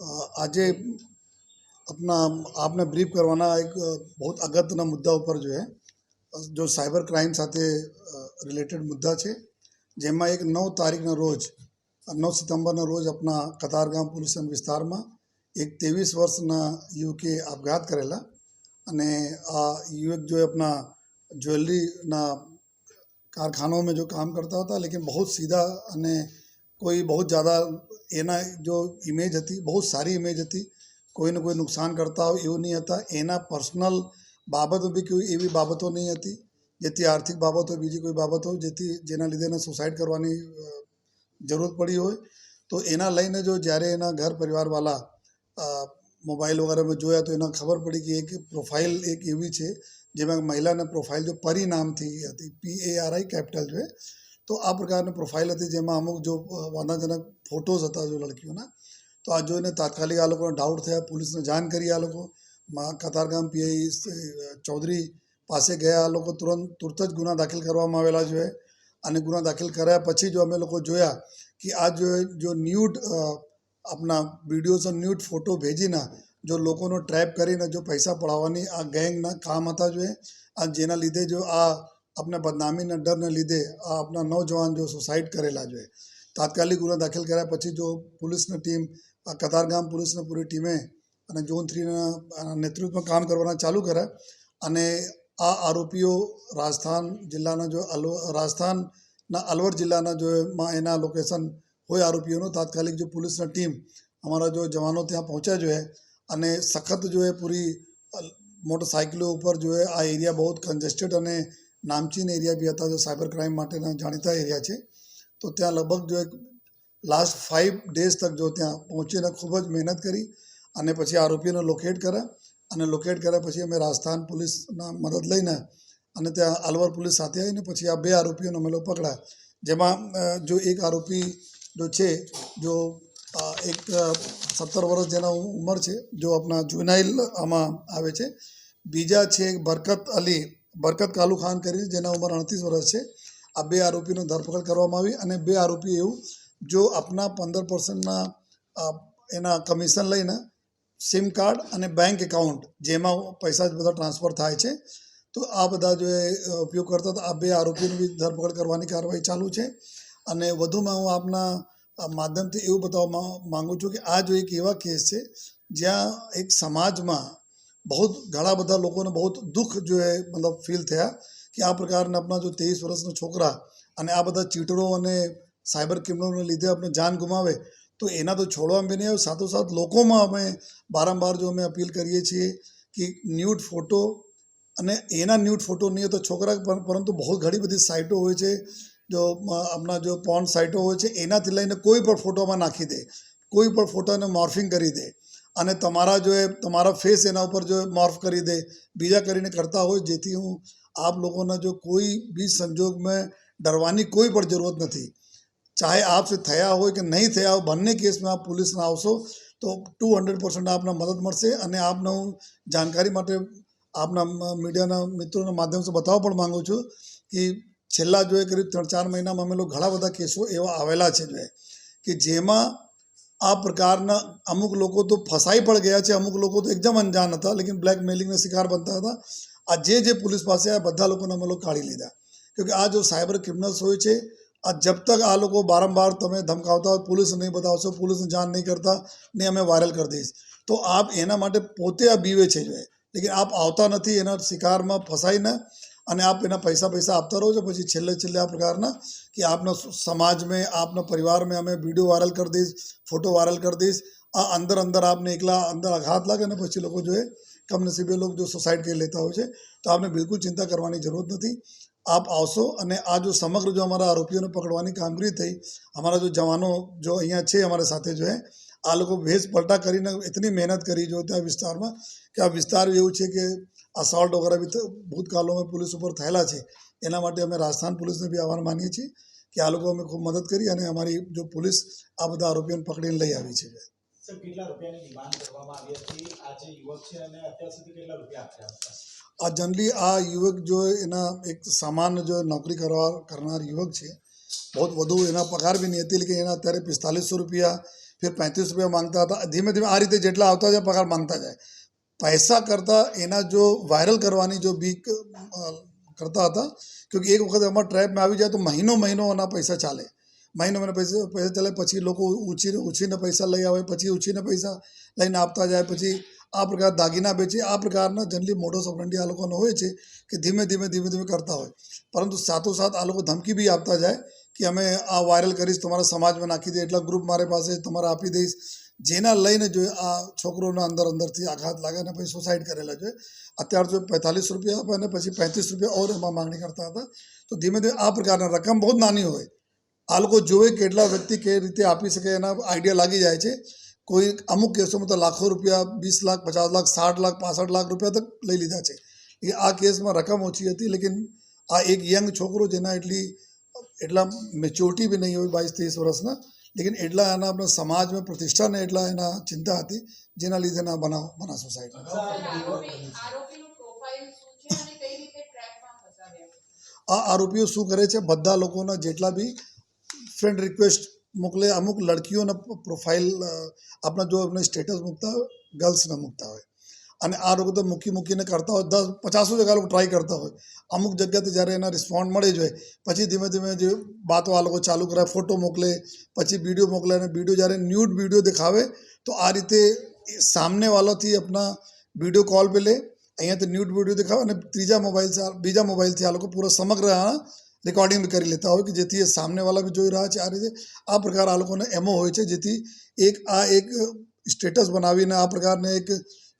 આજે अपना આપને બ્રીફ કરવાના એક બહુ અગત્યના મુદ્દા ઉપર જો હે, જો સાયબર ક્રાઇમ સાથે રિલેટેડ મુદ્દા છે, જેમાં એક નવ તારીખના રોજ નવ સપ્ટેમ્બરના રોજ આપણા કતારગામ પોલીસ વિસ્તારમાં એક ત્રેવીસ વર્ષના યુવકે આપઘાત કરેલા અને આ યુવક જો આપણા જ્વેલરીના કારખાનાઓમાં જો કામ કરતા હતા, લેકિન બહુ સીધા અને કોઈ બહુ ज़्यादा એના જો ઇમેજ હતી, બહુ સારી ઇમેજ હતી, કોઈને કોઈ નુકસાન કરતા હોય એવું નહીં હતા. એના પર્સનલ બાબતો બી કોઈ એવી બાબતો નહીં હતી, જેથી આર્થિક બાબતો, બીજી કોઈ બાબતો જેથી જેના લીધે એને સુસાઇડ કરવાની જરૂર પડી હોય. તો એના લઈને જો જ્યારે એના ઘર પરિવારવાળા મોબાઈલ વગેરેમાં જોયા તો એને ખબર પડી કે એક પ્રોફાઇલ એક એવી છે, જેમાં મહિલાને પ્રોફાઇલ જો પરિણામથી હતી પી એ આર આઈ કેપિટલ છે. તો આ પ્રકારની પ્રોફાઇલ હતી જેમાં અમુક જો વાંધાજનક ફોટોઝ હતા જો લડકીઓના. તો આ જોઈને તાત્કાલિક આ લોકોને ડાઉટ થયા, પોલીસને જાણ કરી આ લોકો. કતારગામ પીઆઈ ચૌધરી પાસે ગયા. આ લોકો તુરંત, તુરત જ ગુના દાખલ કરવામાં આવેલા છે. અને ગુના દાખલ કર્યા પછી જો અમે લોકો જોયા કે આ જો જો ન્યૂડ આપણા વિડીયોઝ અને ન્યૂડ ફોટો ભેજીને જો લોકોનો ટ્રેપ કરીને જો પૈસા પડાવવાની આ ગેંગના કામ હતા જોઈએ આ જેના લીધે જો આ આપણે બદનામીના ડરને લીધે આ આપના નવજવાન જો સુસાઇડ કરેલા જોઈએ તાત્કાલિક ગુનો દાખલ કર્યા પછી જો પોલીસની ટીમ આ કતારગામ પોલીસની પૂરી ટીમે અને ઝોન થ્રીના નેતૃત્વમાં કામ કરવાના ચાલુ કર્યા અને આ આરોપીઓ રાજસ્થાન જિલ્લાના જો અલવ રાજસ્થાનના અલવર જિલ્લાના જો એના લોકેશન હોય આરોપીઓનો તાત્કાલિક જો પોલીસની ટીમ અમારા જો જવાનો ત્યાં પહોંચ્યા જોઈએ અને સખત જો એ પૂરી મોટરસાયકલો ઉપર જો આ એરિયા બહુ કન્જેસ્ટેડ અને નામચીન એરિયા બી હતા જો સાયબર ક્રાઇમ માટેના જાણીતા એરિયા છે. તો ત્યાં લગભગ જો એક લાસ્ટ ફાઇવ ડેઝ તક જો ત્યાં પહોંચીને ખૂબ જ મહેનત કરી અને પછી આરોપીઓને લોકેટ કર્યા અને લોકેટ કર્યા પછી અમે રાજસ્થાન પોલીસના મદદ લઈને અને ત્યાં અલવર પોલીસ સાથે આવીને પછી આ બે આરોપીઓને અમે લોકો પકડ્યા. જેમાં જો એક આરોપી જો છે, જો એક સત્તર વર્ષ જેના ઉંમર છે, જો આપણા જુનાઇલ આમાં આવે છે. બીજા છે બરકત અલી. બરકત કાલુ ખાન કરી જેના ઉંમર અડતીસ વર્ષ છે. આ બે આરોપીનો ધરપકડ કરવામાં આવી અને બે આરોપી એવું જો આપના પંદર પર્સન્ટના એના કમિશન લઈને સિમ કાર્ડ અને બેંક એકાઉન્ટ જેમાં પૈસા જ બધા ટ્રાન્સફર થાય છે, તો આ બધા જો એ ઉપયોગ કરતા હતા, આ બે આરોપીની બી ધરપકડ કરવાની કાર્યવાહી ચાલુ છે. અને વધુમાં હું આપના માધ્યમથી એવું બતાવવા માગું માંગુ છું કે આ જો એક એવા કેસ છે જ્યાં એક સમાજમાં બહુ ઘણા બધા લોકોને બહુ દુઃખ જો એ મતલબ ફીલ થયા કે આ પ્રકારના આપણા જો ત્રેવીસ વર્ષના છોકરા અને આ બધા ચીટરો અને સાયબર ક્રિમિનલોને લીધે આપણે જાન ગુમાવે તો એના તો છોડવામાં બી નહીં સાથોસાથ લોકોમાં અમે વારંવાર જો અમે અપીલ કરીએ છીએ કે ન્યૂડ ફોટો અને એના ન્યૂડ ફોટો નહીં તો છોકરા પર- પરંતુ બહુ ઘણી બધી સાઇટો હોય છે જો આપણા જો પોન સાઇટો હોય છે એનાથી લઈને કોઈ પણ ફોટોમાં નાખી દે કોઈ પણ ફોટોને મોર્ફિંગ કરી દે અને તમારા જો એ, તમારા ફેસ એના ઉપર જો મોર્ફ કરી દે, બીજા કરીને કરતા હોય, જેથી હું આપ લોકોને જો કોઈ બી સંજોગમાં ડરવાની કોઈ પણ જરૂરત નથી. ચાહે આપસે થયા હોય કે નહીં થયા હોય, બંને કેસમાં આપ પોલીસને આવશો, તો ટુ હંડ્રેડ પર્સન્ટ આપને મદદ મળશે અને આપને હું જાણકારી માટે આપના મીડિયાના મિત્રોના માધ્યમથી બતાવવા પણ માગું છું કે છેલ્લા જો એ કરીબ ત્રણ ચાર મહિનામાં અમે લોકો ઘણા બધા કેસો એવા આવેલા છે, જો કે જેમાં આ પ્રકારના અમુક લોકો તો ફસાઈ પણ ગયા છે. અમુક લોકો તો એકદમ અંજાન હતા, લેકિન બ્લેકમેલિંગના શિકાર બનતા હતા. આ જે જે પોલીસ પાસે આ બધા લોકોને અમે લોકો કાઢી લીધા. કેમકે આ જો સાયબર ક્રિમિનલ્સ હોય છે, આ જબ તક આ લોકો બારંબાર તમે ધમકાવતા હોય પોલીસ નહીં બતાવશો, પોલીસને જાણ નહીં કરતા, ને અમે વાયરલ કરી દઈશ. તો આપ એના માટે પોતે આ બીવે છે. જો એ. લેકિન આપ આવતા નથી, એના શિકારમાં ફસાઈને અને આપ એના પૈસા પૈસા આપતા રહો છો. પછી છેલ્લે છેલ્લે આ પ્રકારના કે આપના સમાજ में આપના પરિવાર में અમે વીડિયો વાયરલ કરી દઈશ ફોટો વાયરલ કરી દઈશ. આ અંદર અંદર આપને એકલા અંદર આઘાત લાગે ને પછી લોકો જો એ કમનસીબે લોકો જો સુસાઇડ કરી લેતા હોય છે, તો આપને બિલકુલ ચિંતા કરવાની જરૂરત નથી. આપ આવશો અને આ જો સમગ્ર જો અમારા આરોપીઓને પકડવાની કામગીરી થઈ, અમારા જો જવાનો જો અહીંયા છે અમારા સાથે જો આ લોકો ભેજ પલટા કરીને, એટલી મહેનત કરી જો ત્યાં વિસ્તારમાં, કે આ વિસ્તાર એવું છે કે અસોલ્ટ વગેરે બી ભૂતકાળોમાં પોલીસ ઉપર થયેલા છે. એના માટે અમે રાજસ્થાન પોલીસને બી આભાર માનીએ છીએ કે આ લોકો અમે ખૂબ મદદ કરી અને અમારી જો પોલીસ આ બધા આરોપીઓને પકડીને લઈ આવી છે. આ જનરલી આ યુવક જો એના એક સામાન્ય જો નોકરી કરવા કરનાર યુવક છે બહુ વધુ એના પગાર બી નહીં હતી કે એના અત્યારે પિસ્તાલીસો રૂપિયા ફેર પેંત્રીસ રૂપિયા માંગતા હતા. ધીમે ધીમે આ રીતે જેટલા આવતા જાય પગાર માંગતા જાય. પૈસા કરતાં એના જો વાયરલ કરવાની જો બીક કરતા હતા કેમકે એક વખત એમાં ટ્રેપમાં આવી જાય તો મહિનો મહિનો એના પૈસા ચાલે મહિનો મહિનો પૈસા પૈસા ચાલે પછી લોકો ઉછીને ઉછીને પૈસા લઈ આવે પછી ઉછીને પૈસા લઈને આપતા જાય પછી આ પ્રકાર દાગીના વેચે આ પ્રકારના જનરલી મોટો ઓપરેન્ડી આ લોકોનો હોય છે કે ધીમે ધીમે ધીમે ધીમે કરતા હોય પરંતુ સાથોસાથ આ લોકો ધમકી બી આપતા જાય કે અમે આ વાયરલ કરીશ તમારા સમાજમાં નાખી દે એટલા ગ્રુપ મારી પાસે તમારે આપી દઈશ જેના લઈને જો આ છોકરોના અંદર અંદરથી આઘાત લાગે અને પછી સુસાઇડ કરેલા છે. અત્યારે જો પેંતાલીસ રૂપિયા આપે અને પછી પેંત્રીસ રૂપિયા ઓર એમાં માંગણી કરતા હતા. તો ધીમે ધીમે આ પ્રકારના રકમ બહુ નાની હોય. આ લોકો જોવે કેટલા વ્યક્તિ કઈ રીતે આપી શકે એના આઈડિયા લાગી જાય છે. કોઈ અમુક કેસોમાં તો લાખો રૂપિયા, વીસ લાખ, પચાસ લાખ, સાઠ લાખ, પાસઠ લાખ રૂપિયા તક લઈ લીધા છે. એ આ કેસમાં રકમ ઓછી હતી, લેકિન આ એક યંગ છોકરો જેના એટલી, એટલા મેચ્યોરિટી બી નહીં હોય, બાવીસ, ત્રીસ વર્ષના લેકિન એટલા એના આપણા સમાજમાં પ્રતિષ્ઠાને એટલા એના ચિંતા હતી જેના લીધે ના બનાવ બના સોસાયટી આ આરોપીઓ શું કરે છે બધા લોકોના જેટલા બી ફ્રેન્ડ રિક્વેસ્ટ મોકલે અમુક લડકીઓના પ્રોફાઇલ આપણા જો એમને સ્ટેટસ મૂકતા હોય ગર્લ્સના મૂકતા હોય અને આ લોકો તો મૂકી મૂકીને કરતા હોય, દસ, પચાસો જગ્યા લોકો ટ્રાય કરતા હોય. અમુક જગ્યાથી જ્યારે એના રિસ્પોન્ડ મળે જોઈએ પછી ધીમે ધીમે જે વાતો આ લોકો ચાલુ કરાય ફોટો મોકલે, પછી વીડિયો મોકલે અને વીડિયો જ્યારે ન્યૂડ વીડિયો દેખાવે, તો આ રીતે સામનેવાળાથી આપણા વીડિયો કોલ પે લે, અહીંયાથી ન્યૂડ વીડિયો દેખાવે અને ત્રીજા મોબાઈલથી બીજા મોબાઈલથી આ લોકો પૂરો સમગ્ર રેકોર્ડિંગ કરી લેતા હોય કે જેથી એ સામનેવાલા બી જોઈ રહ્યા છે. આ રીતે આ પ્રકાર આ લોકોને એમો હોય છે, જેથી એક, આ એક સ્ટેટસ બનાવીને આ પ્રકારને એક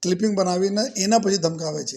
ક્લિપિંગ બનાવીને એના પછી ધમકાવે છે.